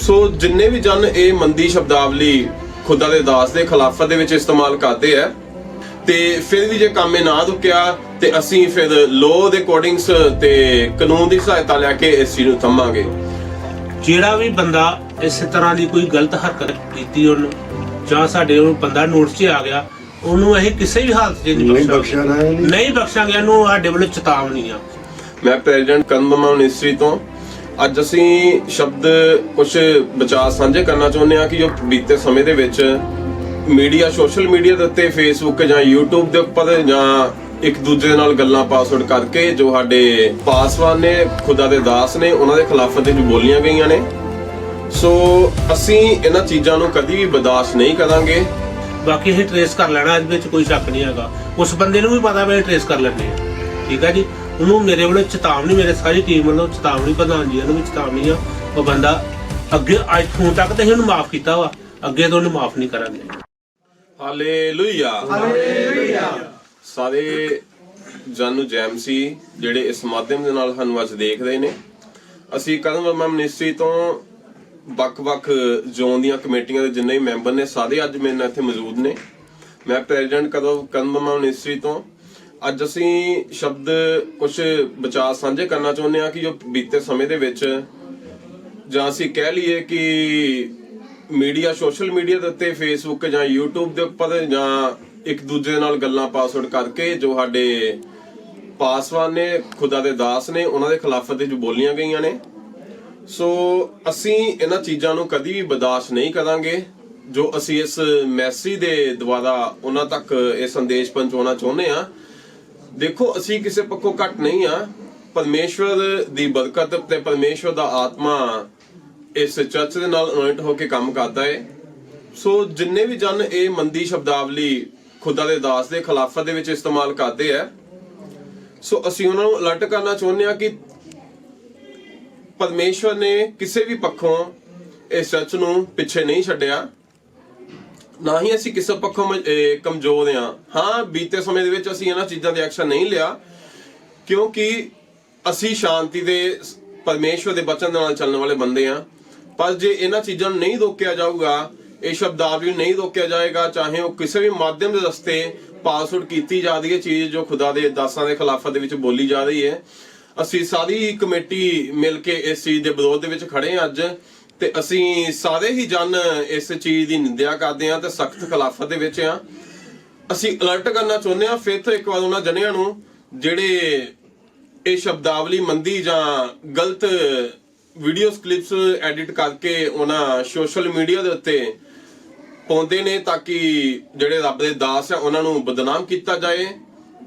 ਸੋ ਜਿੰਨੇ ਵੀ ਜਨ ਇਹ ਮੰਦੀ ਸ਼ਬਦਾਵਲੀ ਖੁਦਾ ਦੇ ਦਾਸ ਦੇ ਖਿਲਾਫਤ ਦੇ ਵਿੱਚ ਇਸਤੇਮਾਲ ਕਰਦੇ ਆ ਤੇ ਫਿਰ ਵੀ ਜੇ ਕੰਮ ਇਹ ਨਾ ਰੁਕਿਆ ਤੇ ਅਸੀਂ ਫਿਰ ਲੋ ਦੇ ਅਕੋਰਡਿੰਗਸ ਤੇ ਕਾਨੂੰਨ ਦੀ ਸਹਾਇਤਾ ਲੈ ਕੇ ਇਸ ਚੀਜ਼ ਨੂੰ ਥੰਮਾਂਗੇ। ਜਿਹੜਾ ਵੀ ਬੰਦਾ ਇਸੇ ਤਰ੍ਹਾਂ ਦੀ ਕੋਈ ਗਲਤ ਹਰਕਤ ਕੀਤੀ ਉਹਨੂੰ ਜਾਂ ਸਾਡੇ ਉਹ ਬੰਦਾ ਨੋਟਿਸ 'ਚ ਆ ਗਿਆ ਉਹਨੂੰ ਅਸੀਂ ਕਿਸੇ ਵੀ ਹਾਲਤ 'ਚ ਨਹੀਂ ਬਖਸ਼ਾਂਗੇ। ਨਹੀਂ ਬਖਸ਼ਾਂਗੇ ਉਹਨੂੰ ਸਾਡੇ ਵੱਲੋਂ ਚੇਤਾਵਨੀ ਆ। ਮੈਂ ਪ੍ਰੈਜ਼ੀਡੈਂਟ ਕਨਮਮਾ ਮਿਨਿਸਟਰੀ ਤੋਂ ਅੱਜ ਅਸੀਂ ਸ਼ਬਦ ਕੁਝ ਵਿਚਾਰ ਸਾਂਝੇ ਕਰਨਾ ਚਾਹੁੰਦੇ ਹਾਂ ਕਿ ਜੋ ਬੀਤੇ ਸਮੇਂ ਦੇ ਵਿੱਚ ਮੀਡੀਆ, ਸੋਸ਼ਲ ਮੀਡੀਆ ਦੇ ਉੱਤੇ ਫੇਸਬੁੱਕ ਜਾਂ YouTube ਦੇ ਉੱਪਰ ਜਾਂ ਇੱਕ ਦੂਜੇ ਨਾਲ ਗੱਲਾਂ ਪਾਸਵਰਡ ਕਰਕੇ ਜੋ ਸਾਡੇ ਪਾਸਵਾਨ ਨੇ, ਖੁਦਾ ਦੇ ਦਾਸ ਨੇ, ਉਹਨਾਂ ਦੇ ਖਿਲਾਫ ਦੇ ਬੋਲੀਆਂ ਗਈਆਂ ਨੇ। ਸੋ ਅਸੀਂ ਇਹਨਾਂ ਚੀਜ਼ਾਂ ਨੂੰ ਕਦੀ ਵੀ ਬਰਦਾਸ਼ਤ ਨਹੀਂ ਕਰਾਂਗੇ। ਬਾਕੀ ਅਸੀਂ ਟਰੇਸ ਕਰ ਲੈਣਾ, ਇਹਦੇ ਵਿੱਚ ਕੋਈ ਸ਼ੱਕ ਨਹੀਂ ਹੈਗਾ। ਉਸ ਬੰਦੇ ਨੂੰ ਵੀ ਪਤਾ ਵੀ ਟਰੇਸ ਕਰ ਲੈਣੇ ਆ ਠੀਕ ਹੈ ਜੀ? ਉਹਨੂੰ ਮੇਰੇ ਵੱਲੋਂ ਚੇਤਾਵਨੀ ਮੇਰੇ ਸਾਰੀ ਟੀਮ ਵੱਲੋਂ ਚੇਤਾਵਨੀ ਪ੍ਰਧਾਨ ਜੀ ਨੂੰ ਵੀ ਚੇਤਾਵਨੀ ਆ। ਉਹ ਬੰਦਾ ਅੱਗੇ ਅੱਜ ਹੁਣ ਤੱਕ ਤਾਂ ਅਸੀਂ ਉਹਨੂੰ ਮਾਫ ਕੀਤਾ ਵਾ ਅੱਗੇ ਤੋਂ ਉਹਨੂੰ ਮਾਫ ਨਹੀਂ ਕਰਾਂਗੇ। ਹਾਲੇਲੂਇਆ। ਹਾਲੇਲੂਇਆ। ਸਾਰੇ ਜਾਨੂ ਜੈਮਸੀ ਜਿਹੜੇ ਇਸ ਮਾਧਿਅਮ ਦੇ ਨਾਲ ਸਾਨੂੰ ਅੱਜ ਦੇਖ ਰਹੇ ਨੇ। ਅਸੀਂ ਕਦਮ ਵਰਮਾ ਮਿਨਿਸਟਰੀ ਤੋਂ ਵੱਖ-ਵੱਖ ਜ਼ੋਨ ਦੀਆਂ ਕਮੇਟੀਆਂ ਦੇ ਜਿੰਨੇ ਵੀ ਮੈਂਬਰ ਨੇ ਸਾਰੇ ਅੱਜ ਮੇਰੇ ਨਾਲ ਇੱਥੇ ਮੌਜੂਦ ਨੇ। ਮੈਂ ਪ੍ਰੈਜ਼ੀਡੈਂਟ ਕਦਮ ਕਦਮ ਵਰਮਾ ਮਿਨਿਸਟਰੀ ਤੋਂ ਅੱਜ ਅਸੀਂ ਸ਼ਬਦ ਕੁਝ ਵਿਚਾਰ ਸਾਂਝੇ ਕਰਨਾ ਚਾਹੁੰਦੇ ਹਾਂ ਕਿ ਜੋ ਬੀਤੇ ਸਮੇਂ ਦੇ ਵਿੱਚ ਜਾਂ ਅਸੀਂ ਕਹਿ ਲਈਏ ਕਿ ਮੀਡੀਆ, ਸੋਸ਼ਲ ਮੀਡੀਆ ਦੇ ਉੱਤੇ ਫੇਸਬੁੱਕ ਜਾਂ YouTube ਦੇ ਉੱਪਰ ਜਾਂ ਇੱਕ ਦੂਜੇ ਨਾਲ ਗੱਲਾਂ ਪਾਸਵਰਡ ਕਰਕੇ ਜੋ ਸਾਡੇ ਪਾਸਵਾਨ ਨੇ, ਖੁਦਾ ਦੇ ਦਾਸ ਨੇ, ਉਹਨਾਂ ਦੇ ਖਿਲਾਫ ਵਿੱਚ ਬੋਲੀਆਂ ਗਈਆਂ ਨੇ। ਸੋ ਅਸੀਂ ਇਹਨਾਂ ਚੀਜ਼ਾਂ ਨੂੰ ਕਦੀ ਵੀ ਬਰਦਾਸ਼ਤ ਨਹੀਂ ਕਰਾਂਗੇ ਜੋ ਅਸੀਂ ਇਸ ਮੈਸੇਜ ਦੇ ਦੁਆਰਾ ਉਹਨਾਂ ਤੱਕ ਇਹ ਸੰਦੇਸ਼ ਪਹੁੰਚਾਉਣਾ ਚਾਹੁੰਦੇ ਆ ਦੇਖੋ, ਅਸੀਂ ਕਿਸੇ ਪੱਖੋਂ ਘੱਟ ਨਹੀਂ ਆ। ਪਰਮੇਸ਼ਵਰ ਦੀ ਬਰਕਤ ਤੇ ਪਰਮੇਸ਼ਵਰ ਦਾ ਆਤਮਾ ਇਸ ਚਰਚ ਦੇ ਨਾਲ ਅਨੋਇੰਟ ਹੋ ਕੇ ਕੰਮ ਕਰਦਾ ਹੈ ਸੋ ਜਿੰਨੇ ਵੀ ਜਨ ਇਹ ਮੰਦੀ ਸ਼ਬਦਾਵਲੀ ਖੁਦਾ ਦੇ ਦਾਸ ਦੇ ਖਿਲਾਫਤ ਦੇ ਵਿੱਚ ਇਸਤੇਮਾਲ ਕਰਦੇ ਆ, ਸੋ ਅਸੀਂ ਉਹਨਾਂ ਨੂੰ ਅਲਰਟ ਕਰਨਾ ਚਾਹੁੰਦੇ ਆ ਕਿ ਪਰਮੇਸ਼ਵਰ ਨੇ ਕਿਸੇ ਵੀ ਪੱਖੋਂ ਇਸ ਚਰਚ ਨੂੰ ਪਿੱਛੇ ਨਹੀਂ ਛੱਡਿਆ। ਨਾ ਹੀ ਅਸੀਂ ਕਿਸੇ ਪੱਖੋਂ ਕਮਜ਼ੋਰ ਆ ਹਾਂ, ਬੀਤੇ ਸਮੇਂ ਦੇ ਵਿੱਚ ਅਸੀਂ ਇਹਨਾਂ ਚੀਜ਼ਾਂ ਦੇ ਐਕਸ਼ਨ ਨਹੀਂ ਲਿਆ, ਕਿਉਂਕਿ ਅਸੀਂ ਸ਼ਾਂਤੀ ਦੇ ਪਰਮੇਸ਼ਵਰ ਦੇ ਬਚਨ ਨਾਲ ਚੱਲਣ ਵਾਲੇ ਬੰਦੇ ਆ ਪਰ ਜੇ ਇਹਨਾਂ ਚੀਜ਼ਾਂ ਨੂੰ ਨਹੀਂ ਰੋਕਿਆ ਜਾਊਗਾ, ਇਹ ਸ਼ਬਦਾਵਲੀ ਨਹੀਂ ਰੋਕਿਆ ਜਾਏਗਾ, ਚਾਹੇ ਉਹ ਕਿਸੇ ਵੀ ਮਾਧਿਅਮ ਦੇ ਰਸਤੇ ਪਾਸਵਰਡ ਕੀਤੀ ਜਾ ਰਹੀ ਹੈ, ਚੀਜ਼ ਜੋ ਖੁਦਾ ਦੇ ਦਾਸਾਂ ਦੇ ਖਿਲਾਫ ਦੇ ਵਿੱਚ ਬੋਲੀ ਜਾ ਰਹੀ ਹੈ। ਅਸੀਂ ਸਾਰੀ ਕਮੇਟੀ ਮਿਲ ਕੇ ਇਸ ਚੀਜ਼ ਦੇ ਵਿਰੋਧ ਦੇ ਵਿੱਚ ਖੜੇ ਹਾਂ ਅੱਜ। ਤੇ ਅਸੀਂ ਸਾਰੇ ਹੀ ਜਨ ਇਸ ਚੀਜ਼ ਦੀ ਨਿੰਦਿਆ ਕਰਦੇ ਹਾਂ ਤੇ ਸਖਤ ਖਿਲਾਫਤ ਦੇ ਵਿੱਚ ਆ ਅਸੀਂ ਅਲਰਟ ਕਰਨਾ ਚਾਹੁੰਦੇ ਹਾਂ, ਫਿਰ ਤੋਂ ਇੱਕ ਵਾਰ ਉਹਨਾਂ ਜਨਿਆਂ ਨੂੰ ਜਿਹੜੇ ਇਹ ਸ਼ਬਦਾਵਲੀ ਮੰਦੀ ਜਾਂ ਗਲਤ ਵੀਡੀਓਜ਼ ਕਲਿੱਪਸ ਐਡਿਟ ਕਰਕੇ ਉਹਨਾਂ ਸੋਸ਼ਲ ਮੀਡੀਆ ਦੇ ਉੱਤੇ ਪਾਉਂਦੇ ਨੇ ਤਾਂ ਕਿ ਜਿਹੜੇ ਰੱਬ ਦੇ ਦਾਸ ਆ, ਉਹਨਾਂ ਨੂੰ ਬਦਨਾਮ ਕੀਤਾ ਜਾਏ।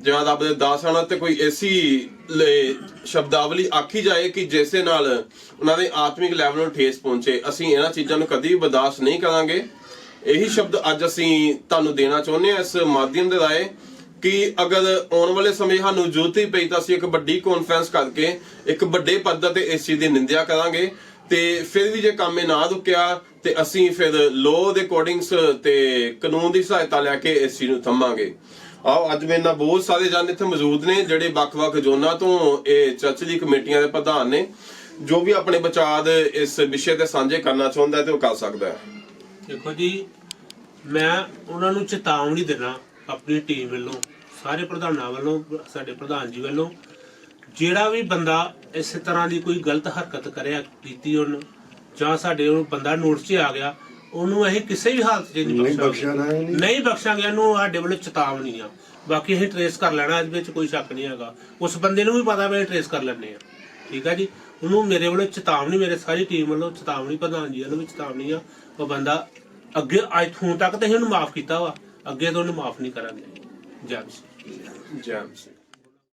ਜਾਂ ਰੱਬ ਦੇ ਦਾਸ ਆ ਤੇ ਕੋਈ ਐਸੀ ਸ਼ਬਦਾਵਲੀ ਆਖੀ ਜਾਏ ਕਿ ਜਿਸ ਨਾਲ ਉਹਨਾਂ ਦੇ ਆਤਮਿਕ ਲੈਵਲ ਨੂੰ ਠੇਸ ਪਹੁੰਚੇ, ਅਸੀਂ ਇਹਨਾਂ ਚੀਜ਼ਾਂ ਨੂੰ ਕਦੀ ਵੀ ਬਰਦਾਸ਼ਤ ਨਹੀਂ ਕਰਾਂਗੇ। ਇਹੀ ਸ਼ਬਦ ਅੱਜ ਅਸੀਂ ਤੁਹਾਨੂੰ ਦੇਣਾ ਚਾਹੁੰਦੇ ਹਾਂ ਇਸ ਮਾਧਿਅਮ ਦੇ ਰਾਏ ਕਿ ਅਗਰ ਆਉਣ ਵਾਲੇ ਸਮੇਂ ਸਾਨੂੰ ਜ਼ਰੂਰਤ ਹੀ ਪਈ ਤਾਂ ਅਸੀਂ ਇੱਕ ਵੱਡੀ ਕਾਨਫਰੰਸ ਕਰਕੇ ਇੱਕ ਵੱਡੇ ਪੱਧਰ ਤੇ ਇਸ ਚੀਜ਼ ਦੀ ਨਿੰਦਿਆ ਕਰਾਂਗੇ ਤੇ ਫਿਰ ਵੀ ਜੇ ਕੰਮ ਇਹ ਨਾ ਰੁਕਿਆ ਤੇ ਅਸੀਂ ਫਿਰ ਲੋ ਦੇ ਅਕੋਰਡਿੰਗਸ ਤੇ ਕਾਨੂੰਨ ਦੀ ਸਹਾਇਤਾ ਲੈ ਕੇ ਇਸ ਚੀਜ਼ ਨੂੰ ਥੰਮਾਂਗੇ। ਆਓ, ਅੱਜ ਮੇਰੇ ਨਾਲ ਬਹੁਤ ਸਾਰੇ ਜਨ ਇੱਥੇ ਮੌਜੂਦ ਨੇ, ਜਿਹੜੇ ਵੱਖ-ਵੱਖ ਜ਼ੋਨਾਂ ਤੋਂ ਇਹ ਚਰਚ ਦੀ ਕਮੇਟੀਆਂ ਦੇ ਪ੍ਰਧਾਨ ਨੇ, ਜੋ ਵੀ ਆਪਣੇ ਵਿਚਾਰ ਇਸ ਵਿਸ਼ੇ ਤੇ ਸਾਂਝੇ ਕਰਨਾ ਚਾਹੁੰਦਾ ਤੇ ਉਹ ਕਰ ਸਕਦਾ ਹੈ। ਦੇਖੋ ਜੀ, ਮੈਂ ਉਹਨਾਂ ਨੂੰ ਚੇਤਾਵਨੀ ਦੇਣਾ ਆਪਣੀ ਟੀਮ ਵੱਲੋਂ, ਸਾਰੇ ਪ੍ਰਧਾਨਾਂ ਵੱਲੋਂ, ਸਾਡੇ ਪ੍ਰਧਾਨ ਜੀ ਵੱਲੋਂ। ਜਿਹੜਾ ਵੀ ਬੰਦਾ ਇਸੇ ਤਰ੍ਹਾਂ ਦੀ ਕੋਈ ਗਲਤ ਹਰਕਤ ਕਰਿਆ, ਕੀਤੀ ਉਹਨੂੰ, ਜਾਂ ਸਾਡੇ ਉਹ ਬੰਦਾ ਨੋਟਿਸ 'ਚ ਆ ਗਿਆ ਉਹਨੂੰ ਅਸੀਂ ਕਿਸੇ ਵੀ ਹਾਲਤ 'ਚ ਨਹੀਂ ਨਹੀਂ ਬਖਸ਼ਾਂਗੇ ਬਖਸ਼ਣਾ ਨਹੀਂ। ਨਹੀਂ ਬਖਸ਼ਾਂਗੇ ਉਹਨੂੰ ਸਾਡੇ ਵੱਲੋਂ ਚੇਤਾਵਨੀ ਆ। ਬਾਕੀ ਅਸੀਂ ਟਰੇਸ ਕਰ ਲੈਣਾ ਇਹਦੇ ਵਿੱਚ ਕੋਈ ਸ਼ੱਕ ਨਹੀਂ ਹੈਗਾ। ਉਸ ਬੰਦੇ ਨੂੰ ਵੀ ਪਤਾ ਵੀ ਟਰੇਸ ਕਰ ਲੈਣੇ ਆ। ਠੀਕ ਆ ਜੀ? ਉਹਨੂੰ ਮੇਰੇ ਵੱਲੋਂ ਚੇਤਾਵਨੀ ਮੇਰੇ ਸਾਰੀ ਟੀਮ ਵੱਲੋਂ ਚੇਤਾਵਨੀ ਪ੍ਰਧਾਨ ਜੀ ਵੱਲੋਂ ਵੀ ਚੇਤਾਵਨੀ ਆ। ਉਹ ਬੰਦਾ ਅੱਗੇ ਅੱਜ ਹੁਣ ਤੱਕ ਤਾਂ ਅਸੀਂ ਉਹਨੂੰ ਮਾਫ ਕੀਤਾ ਵਾ। ਅੱਗੇ ਤੋਂ ਉਹਨੂੰ ਮਾਫ ਨਹੀਂ ਕਰਾਂਗੇ। ਜੈ ਮਸੀਹ। ਸਿੰਘ